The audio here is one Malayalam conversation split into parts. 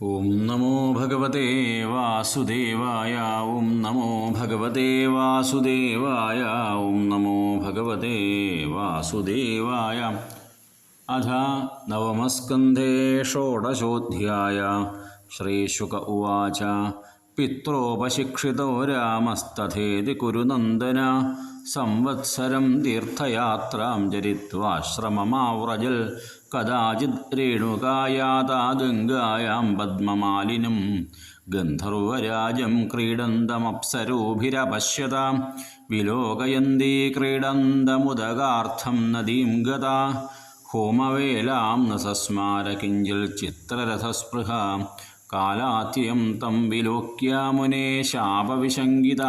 ഓം നമോ ഭഗവതേ വാസുദേവായ ഓം നമോ ഭഗവതേ വാസുദേവായ ഓം നമോ ഭഗവതേ വാസുദേവായ അധ നവമസ്കന്ധേ ഷോഡശോധ്യായ ശ്രീശുക ഉവാച പിത്രോപശിക്ഷിതോ രാമസ്തഥേതി കുരുനന്ദന സംവത്സരം തീർത്ഥയാത്രാം ചരിത്വാശ്രമമാവ്രജൽ കഥാചിത് രേണുകായാതാഗംഗായാം പത്മമാലിനും ഗന്ധർവരാജം ക്രീഡന്തമപ്സരോഭിരപശ്യതാം. വിലോകയന്തി ക്രീഡന്തമുദകാർത്ഥം നദീം ഗതാ. ഹോമവേലാം ന സസ്മാര ചിത്രരഥസ്പൃഹ. കാലാത്യം തം വിലോക്യാമുനെ ശാപവിശങ്കിത.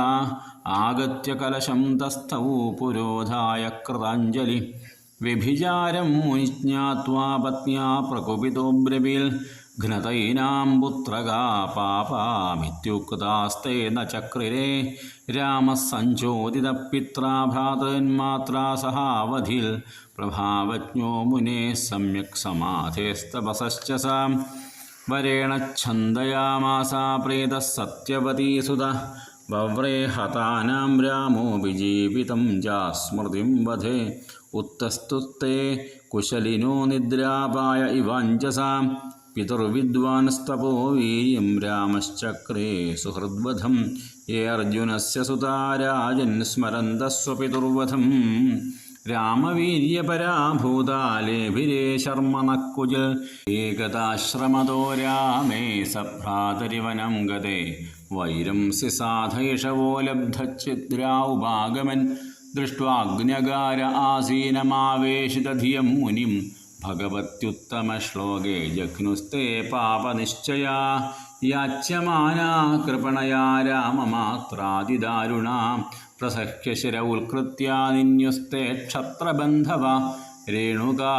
ആഗത്യ കലശം തസ്ഥൗ പുരോധായ കൃതാഞ്ജലി. വ്യഭിചാരം മുനിജ്ഞാത്വാ പത്ന്യാ പ്രകുപിതോ ബ്രവീൽ. ഘ്നതൈനാം പുത്രകാ പാപാമിത്യുക്താസ്തേന ചക്രിരേ. രാമസഞ്ചോദിത ഭ്രാതന്മാത്രാ സഹാവധിൽ പ്രഭാവജ്ഞോ മുനേ സമ്യക് സമാധേസ്തപസശ്ച സാം വരേണ ഛന്ദയാമാസാ പ്രീതഃ സത്യവതീ സുത വവ്രേ ഹതാനാം രാമോ വിജീവിതം ജാസ്മൃതിം വധേ ഉത്തസ്തുസ്തേ കുശലിനോ നിദ്രാപായ ഇവാഞ്ചസാം പിതൃവിദ്വാൻസ്തപോ വീര്യം രാമശ്ചക്രേ സുഹൃദ്വധം ഏ അർജുനസ്യ സുതാരാജൻ സ്മരന്തസ്വപിതുർവധം രാമവീര്യപരാഭൂതാലേഭിരേ ശർമ്മനക്കുജിൽ ഏകദാശ്രമതോ രാമേ സഭ്രാതരിവനം ഗതേ. വൈരംസി സാധൈഷവോ ലബ്ധച്ഛിദ്രാവുപാഗമൻ ദൃഷ്ട്വാഗ്നകാര ആസീനമാവേശിതധിയം മുനിം. ഭഗവത്യുത്തമശ്ലോകേ ജഘ്നുസ്തേ പാപനിശ്ചയാ. യാച്യമാനാ കൃപണയാ രാമമാത്രാതിദാരുണാ. പ്രസഹ്യ ശിര ഉത്കൃത്യ നിന്യുസ്തേ ക്ഷത്രബന്ധവ. രേണുകാ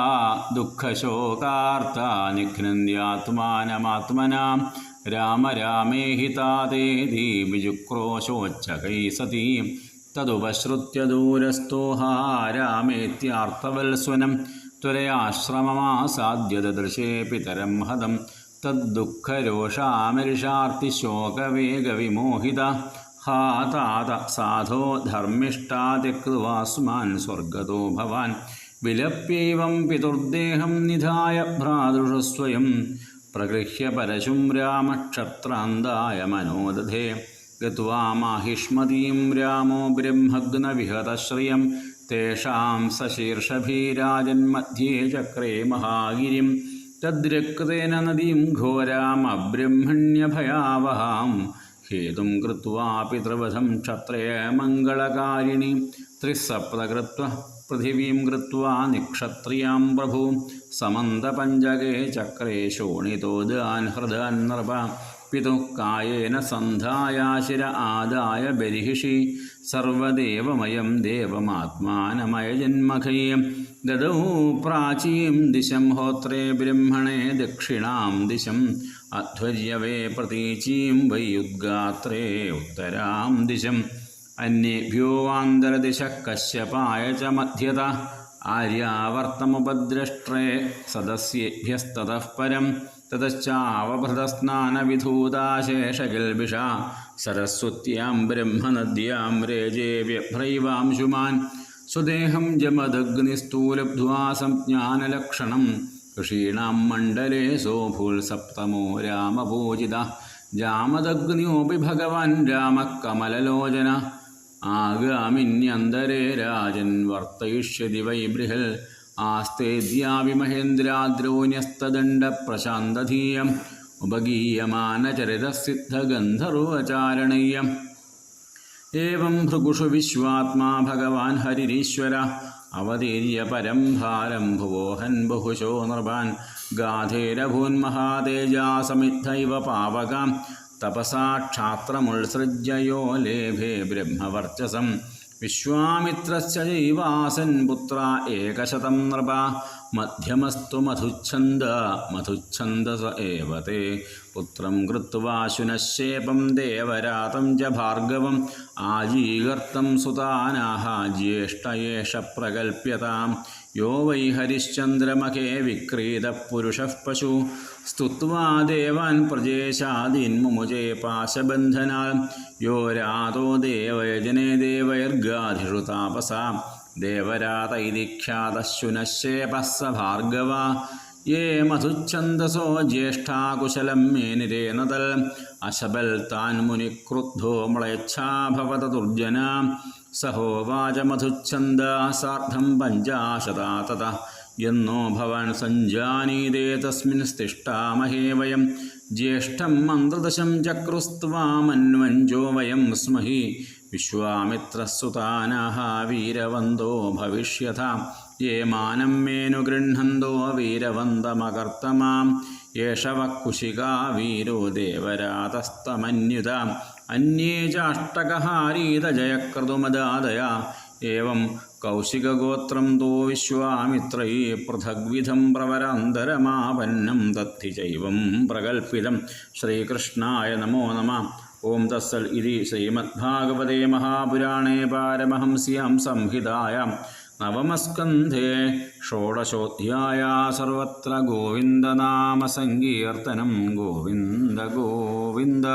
ദുഃഖശോകാർത്ത നിഘ്നന്യാത്മാനമാത്മനാ രാമ രാമേഹി താതേതി വിജുക്രോശോച്ചകൈ സതീ. തതുപശ്രുത്യ ദൂരസ്ഥോഹാ രാമേത്യാർത്ഥവത്സ്വനം ത്വരയാശ്രമമാസാദ്യദൃശേ പിതരം ഹതം. തദ്ദുഃഖരോഷാമരിഷാർത്തിശോകവേഗവിമോഹിത ഹാ താത സാധോ ധർമ്മിഷ്ടാതിക്വാസ്മാൻ സ്വർഗതോ ഭവാൻ വിലപ്യൈവം പിതുർദേഹം നിധായ ഭ്രാതൃഷസ്വയം പ്രഗൃഹ്യ പരശും രാമക്ഷത്രാന്തായ മനോദധേ ഗത്വാ മാഹിഷ്മതീം രാമോ ബ്രഹ്മഗ്നവിഹതശ്രിയം തേഷാം സശീർഷഭീരാജന്മധ്യേ ചക്രേ മഹാഗിരിം തദ്രക്തേന നദീം ഘോരാമബ്രഹ്മണ്യഭയാവഹാം. ഹേതും കൃത്വാ പിതൃവധം ക്ഷത്രേ മംഗളകാരിണി. ത്രിസപ്തകൃത്വ പൃഥിവീം കൃത്വാ നിക്ഷത്രിയാം പ്രഭു. സമന്തപഞ്ചകേ ചക്രേ ശോണിതോദാൻ ഹൃദാൻ നൃപ പിതുഃ കായേന സന്ധായാശിര ആദായ ബരിഹിഷി. സർവദേവമയം ദേവമാത്മാനമയ ജന്മഖയം ദദൗ പ്രാചീം ദിശം ഹോത്രേ ബ്രഹ്മണേ ദക്ഷിണാം ദിശം. അധ്വര്യവേ പ്രതീചീം വൈയുദ്ഗാത്രേ ഉത്തരാം ദിശം. അന്യേഭ്യോവാന്തരദിശ കശ്യപായ ച മധ്യത ആര്യാവർത്തമുപദ്രഷ്ട്രേ സദസ്യേഭ്യസ്തതഃ പരം. തതശ്ചാവഭൃതസ്നാനവിധൂതാശേഷകിൽബിഷ സരസ്വത്യാം ബ്രഹ്മനദ്യാം രേജേ വ്യഭ്രൈവാംശുമാൻ. സ്വദേഹം ജമദഗ്നിസ്ഥൂലബ്ധ്വാ സംജ്ഞാനലക്ഷണം ഋഷീണാം മണ്ഡലേ സോഭൂൽ സപ്തമോ രാമപൂജിത. ജാമദഗ്നിയോപി ഭഗവാൻ രാമകമലലോചന. ആഗാമിന്യന്തരേ രാജൻ വർത്തയിഷ്യതി വൈ ബൃഹൽ ആസ്തേദ്യാവി മഹേന്ദ്രാദ്രൗന്യസ്തദണ്ഡപ്രശാന്തധീയം ഉപഗീയമാനചരിതസിദ്ധഗന്ധർവചാരണീയം ഏവം ഭൃഗുഷു വിശ്വാത്മാ ഭഗവാൻ ഹരിരീശ്വര അവതീര്യ പരം ഭാരം ഭുവോഹൻ ബഹുശോ നൃപാൻ ഗാധേരഭൂന്മഹാതേജാസമിദ്ധൈവ പാവകാം തപസാ ക്ഷാത്രമുത്സൃജ്യയോ ലേഭേ ബ്രഹ്മവർച്ചസം. വിശ്വാമിത്രസ്യ ജൈവാസൻ പുത്ര ഏകശതം നൃപ. മധ്യമസ്തു മധുച്ഛന്ദ മധുച്ഛന്ദ ഏവ തേ. പുത്രം കൃത്വാശുനശേപം ദേവരാതം ച ഭാർഗവം. ആജീകർത്തം സുതാനാഹ ജ്യേഷ്ഠയേഷ പ്രകൽപ്യതാം. യോ വൈ ഹരിശ്ചന്ദ്രമഖേ വിക്രീത പുരുഷഃ പശു. സ്തുവാ ദേവാൻ പ്രജേശാദീൻമുമുജേ പാശബന്ധനാൽ. യോ രാതോ ദേവയജനേ ദേവൈർഗാധിഷു താപസ ദേവരാതൈതിഖ്യാതശുനശേപസ്സ ഭാർഗവ യേ മധുച്ഛന്ദസോ ജ്യേഷ്ഠാകുശലം മേനിരേനതൽ അശബൽ താൻ മുനിക്രുദ്ധോ മ്ലേച്ഛാഭവത ദുർജന സഹോവാച മധുച്ഛന്ദ സാർദ്ധം പഞ്ചാശതാ തത എന്നോ ഭവാൻ സഞ്ജാനീതേ തസ്മിൻ സ്തിഷ്ടാമഹേ വയം. ജ്യേഷ്ഠം മന്ത്രദശം ചക്രുസ്ത്വാമന്വഞ്ചോ വയം സ്മഹി. വിശ്വാമിത്രസുതാനാഹ വീരവന്തോ ഭവിഷ്യത യേ മാനം മേനു ഗൃഹന്തോ വീരവന്തമകർത്തമാം. യേഷവ കുശികാ വീരോ ദേവരാതസ്തമന്യുത. അന്യേ ചാഷ്ടകഹാരീതജയക്രതുമദാദയ ഏവം കൗശികഗോത്രം തോ വിശ്വാമിത്രൈ പൃഥഗ്വിധം പ്രവരാന്തരമാപന്നം തദ്ധി ജൈവം പ്രകൽപ്പിതം. ശ്രീകൃഷ്ണായ നമോ നമ. ഓം തസ്സൽ ഇതി ശ്രീമദ്ഭാഗവതേ മഹാപുരാണേ പാരമഹംസ്യാം സംഹിതായാം നവമസ്കന്ധേ ഷോഡശോധ്യായ സർവത്ര ഗോവിന്ദനാമസങ്കീർത്തനം ഗോവിന്ദ ഗോവിന്ദ.